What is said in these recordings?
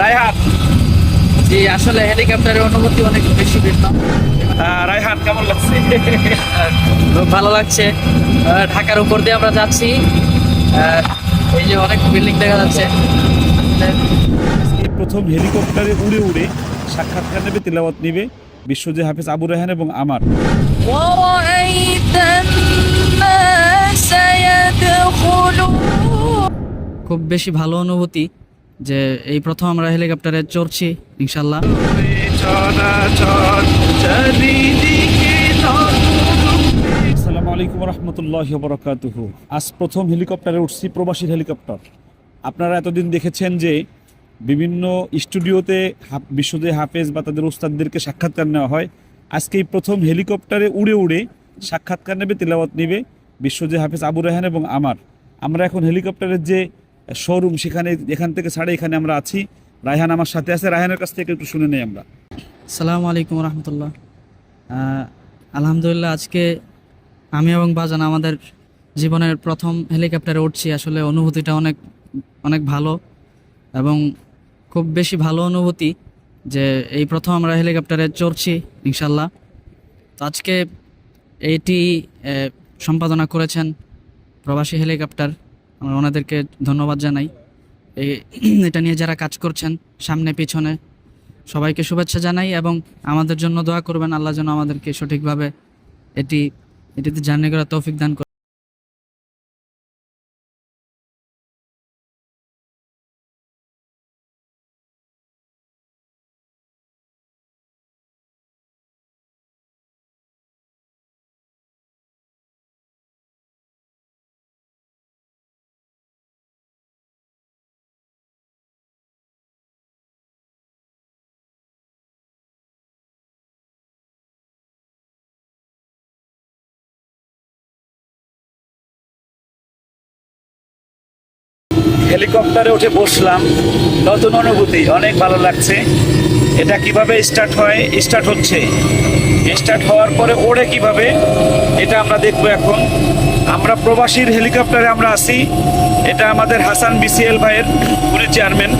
রায়হাট জি আসলে হেলিকপ্টারের অনুভূতি অনেক বেশি ভিন্ন। হ্যাঁ, রায়হাট কেমন লাগছে? খুব ভালো লাগছে। ঢাকার উপর দিয়ে আমরা যাচ্ছি। এই যে অনেক বিল্ডিং দেখা যাচ্ছে। প্রথম হেলিকপ্টারে উড়ে উড়ে সাক্ষাৎকার নেবে তিলাবত নেবে বিশ্বজয় হাফিজ আবু রেহান এবং আমার। খুব বেশি ভালো অনুভূতি। যে এই প্রথম আমরা হেলিকপ্টারে চড়ছি, ইনশাল্লাহ। আসসালামু আলাইকুম রহমতুল্লাহ বরকাতুহ। আজ প্রথম হেলিকপ্টারে উঠছি প্রবাসীর হেলিকপ্টার। আপনারা এতদিন দেখেছেন যে বিভিন্ন স্টুডিওতে বিশ্বজে হাফেজ বা তাদের উস্তাদদেরকে সাক্ষাৎকার নেওয়া হয়। আজকে এই প্রথম হেলিকপ্টারে উড়ে উড়ে সাক্ষাৎকার নেবে, তেলাওয়াত নেবে বিশ্বজে হাফেজ আবু রায়হান এবং আমার। আমরা এখন হেলিকপ্টারের যে শোরুম সেখানে এখান থেকে ছাড়ে এখানে আমরা আছি। রায়হান আমার সাথে আছে। রায়হানের কাছ থেকে একটু শুনে নেই আমরা। সালামু আলাইকুম রহমতুল্লাহ। আলহামদুলিল্লাহ আজকে আমি এবং বাজান আমাদের জীবনের প্রথম হেলিকপ্টারে উঠছি। আসলে অনুভূতিটা অনেক অনেক ভালো এবং খুব বেশি ভালো অনুভূতি যে এই প্রথম আমরা হেলিকপ্টারে চড়ছি ইনশাল্লাহ তো আজকে আহ, সম্পাদনা করেছেন প্রবাসী হেলিকপ্টার আমরা ওনাদেরকে ধন্যবাদ জানাই। এটা নিয়ে যারা কাজ করছেন, সামনে, পিছনে, সবাইকে শুভেচ্ছা জানাই এবং আমাদের জন্য দোয়া করবেন। আল্লাহ যেন আমাদেরকে সঠিকভাবে এটি, এটিতে জার্নি করার তৌফিক দান হেলিকপ্টারে উঠে বসলাম। নতুন অনুভূতি, অনেক ভালো লাগছে। এটা কীভাবে স্টার্ট হয়? স্টার্ট হচ্ছে। স্টার্ট হওয়ার পরে ওড়ে কীভাবে? এটা আমরা দেখব এখন। আমরা প্রবাসীর হেলিকপ্টারে আমরা আছি। এটা আমাদের হাসান বিসিএল ভাইয়ের, উনি চেয়ারম্যান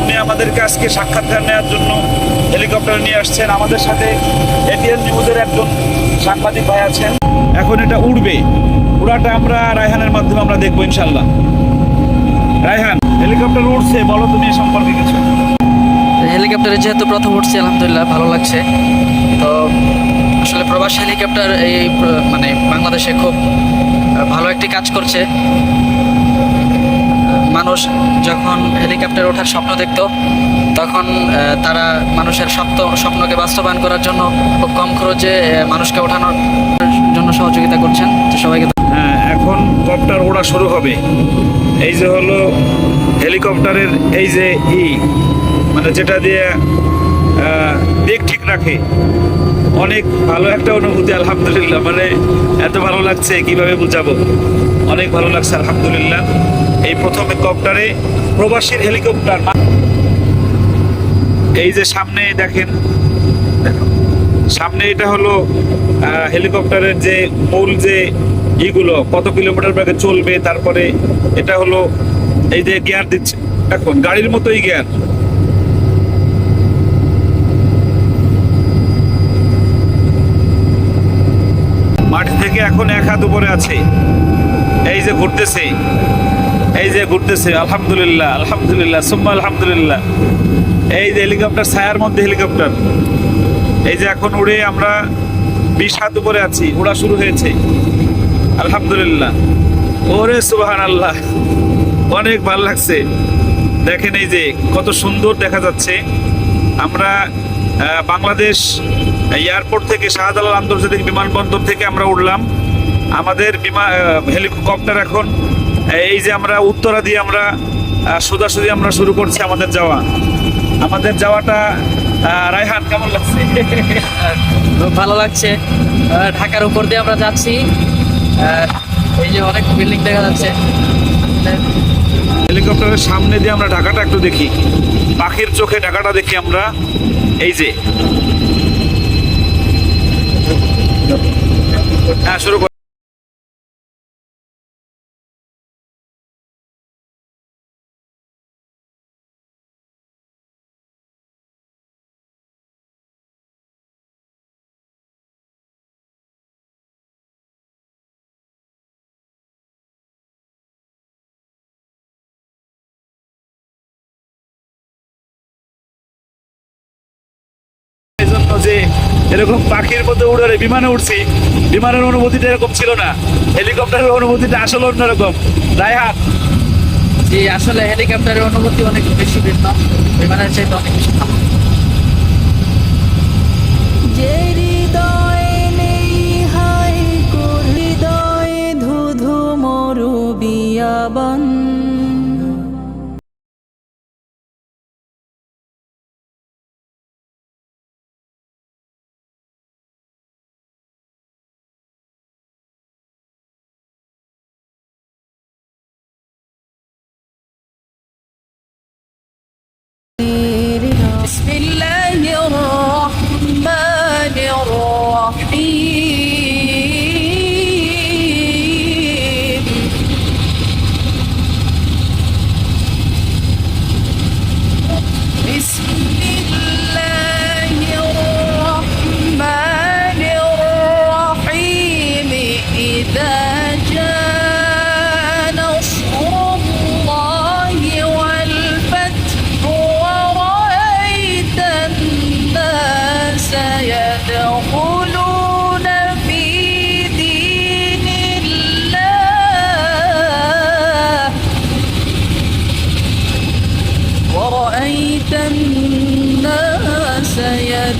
উনি আমাদেরকে আজকে সাক্ষাৎকার নেওয়ার জন্য হেলিকপ্টার নিয়ে আসছেন। আমাদের সাথে এটিএন নিউজের একজন সাংবাদিক ভাই আছেন। এখন এটা উড়বে। উড়াটা আমরা রায়হানের মাধ্যমে আমরা দেখব ইনশাল্লাহ। রায়হান, হেলিকপ্টার উঠছে বলো তুমি এ সম্পর্কে কিছু। হেলিকপ্টারে যেহেতু প্রথম উঠছি আলহামদুলিল্লাহ, ভালো লাগছে। তো আসলে প্রবাসী হেলিকপ্টার এই মানে বাংলাদেশে খুব ভালো একটি কাজ করছে। মানুষ যখন হেলিকপ্টার ওঠার স্বপ্ন দেখতো, তখন তারা মানুষের স্বপ্ন স্বপ্নকে বাস্তবায়ন করার জন্য খুব কম খরচে মানুষকে ওঠানোর জন্য সহযোগিতা করছেন। সবাইকে এখন কপ্টার ওড়া শুরু হবে। এই যে হলো হেলিকপ্টারের এই যে ই মানে যেটা দিয়ে দিক ঠিক রাখে। অনেক ভালো একটা অনুভূতি, আলহামদুলিল্লাহ। মানে এত ভালো লাগছে কীভাবে বুঝাবো? অনেক ভালো লাগছে, আলহামদুলিল্লাহ। এই প্রথমে কপ্টারে প্রবাসীর হেলিকপ্টার। এই যে সামনে দেখেন, দেখো। সামনে এটা হলো হেলিকপ্টারের যে মূল যে ইগুলো কত কিলোমিটার বেগে চলবে, তারপরে এটা হলো এই যে গিয়ার দিচ্ছে। এখন গাড়ির মতোই গিয়ার মাটি থেকে এখন এক হাত উপরে আছে। এই যে ঘুরতেছে, এই যে ঘুরতেছে, আলহামদুলিল্লাহ আলহামদুলিল্লাহ, সুম্মা আলহামদুলিল্লাহ। এই যে হেলিকপ্টার, ছায়ার মধ্যে হেলিকপ্টার। এই যে এখন উড়ে আমরা বিশ হাত উপরে আছি, উড়া শুরু হয়েছে। আলহামদুলিল্লাহ। ওরে সুবাহান আল্লাহ অনেক ভালো লাগছে। দেখেন এই যে কত সুন্দর দেখা যাচ্ছে। আমরা বাংলাদেশ এয়ারপোর্ট থেকে শাহজালাল আন্তর্জাতিক বিমানবন্দর থেকে আমরা উঠলাম। আমাদের বিমান হেলিকপ্টার এখন, এই যে আমরা উত্তরা দিয়ে আমরা সোজাসুজি আমরা শুরু করছি আমাদের যাওয়া। আমাদের যাওয়াটা রায়হান, কেমন লাগছে? ভালো লাগছে। ঢাকার উপর দিয়ে আমরা যাচ্ছি। এই যে অনেক বিল্ডিং দেখা যাচ্ছে। হেলিকপ্টারের সামনে দিয়ে আমরা ঢাকাটা একটু দেখি। পাখির চোখে ঢাকাটা দেখি আমরা। এই যে। হ্যাঁ শুরু এরকম পাখির মধ্যে উড়ে বিমানে উঠছি বিমানের অনুভূতিটা এরকম ছিল না। হেলিকপ্টারের অনুভূতিটা আসলে অন্যরকম। রায়হান। যে আসলে হেলিকপ্টারের অনুভূতি অনেক বেশি ভিন্ন। বিমানের চাইতে অনেক বেশি ভালো। মরু বিয়াবান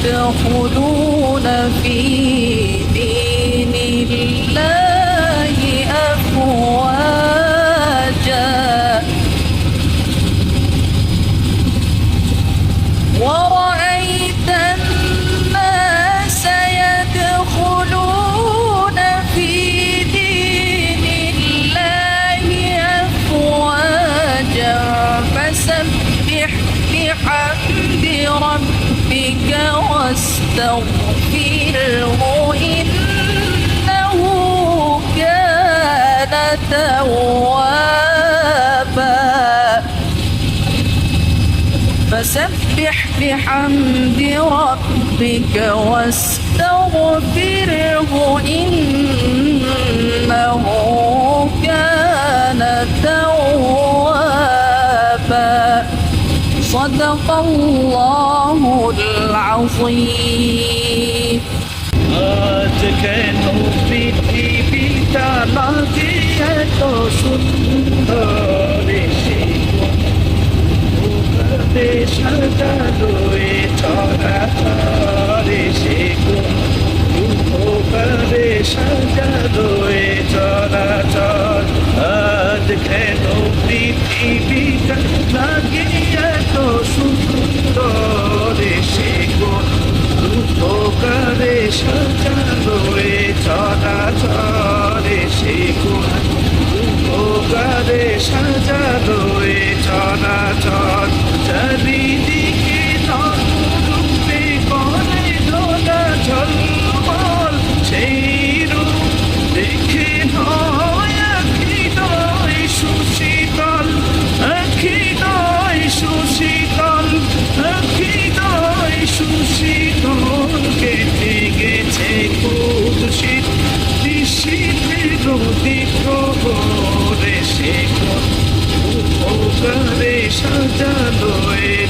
يدخلون في واستغفره إنه كان توابا. فسبح بحمد ربك واستغفره إنه كان توابا. صدق الله العظيم আজ কেন পৃথিবীটা লাগে এত সুন্দর সে কোনে সাজালো এ চরাচরে সে কোনে সাজালো এ চরাচর আজ কেন পৃথিবীটা লাগে দীপ্র করে কোন উপকারে সাজালো এ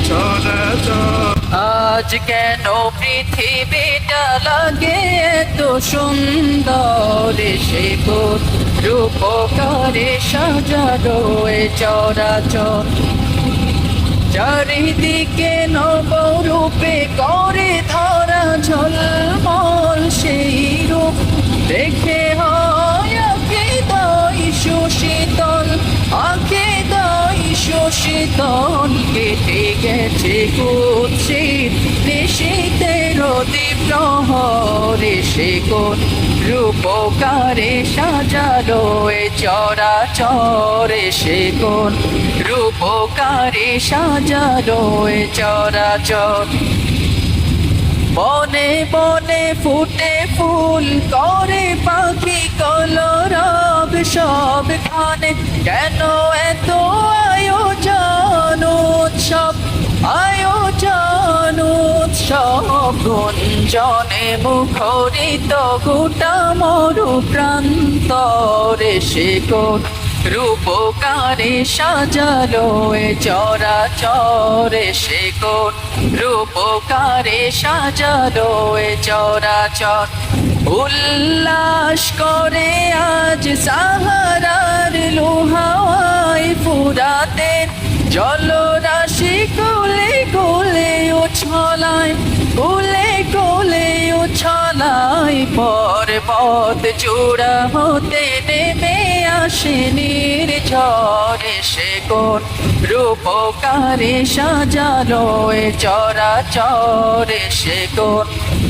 আজ কেন পৃথিবীটা লাগে এত সুন্দর? সে রূপকারে সাজানো এ চরাচর? চারিদিকে নবরূপে করে ধরা ঝলমল সেই রূপ। দেখে হয় দই সুশীতল কেটে গেছে কুৎসিত। নিশীতের প্রহরে সে কোন রূপকারে সাজালো এ চরাচরে সে কোন রূপকারে সাজালো এ চরাচর। বনে বনে ফুটে ফুল করে পাখি কলরব সব খানে কেন এত গুঞ্জনে মুখরিত গোটা মরু প্রান্তরে সে রূপকারে সাজালো এ চরা চরে সে রূপকারে সাজালো এ চরা চর উল্লাস করে আজ সাহারার লোহাওয়াই ফুরাতের জলরাশি কোলে কোলে উছলায় কোলে কোলে উছলায় পর্বত চূড়া হতে নেমে আসে নির্ঝরে সে কোন রূপকারে সাজালো এ চরা চরে সে কোন